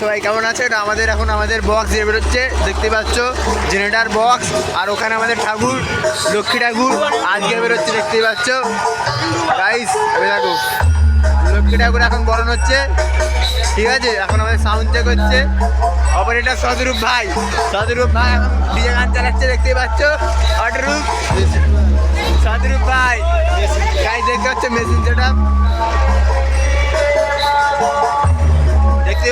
কেমন আছে? এটা আমাদের এখন আমাদের বক্স যে বেরোচ্ছে। দেখতে পাচ্ছ জেনারেটার বক্স আর ওখানে আমাদের ঠাকুর, লক্ষ্মী ঠাকুর আজকে বেরোচ্ছে, দেখতে পাচ্ছ। গাইস দেখো, লক্ষ্মী ঠাকুর এখন বরণ হচ্ছে। ঠিক আছে, এখন আমাদের সাউন্ড চেক হচ্ছে। অপারেটার সদরূপ ভাই সদরূপ ভাই এখন ডিজে গান চালাচ্ছে, দেখতে পাচ্ছ। অটরূপ সদরূপ ভাই গাইস দেখতে পাচ্ছ মেশিন সেটা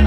I'm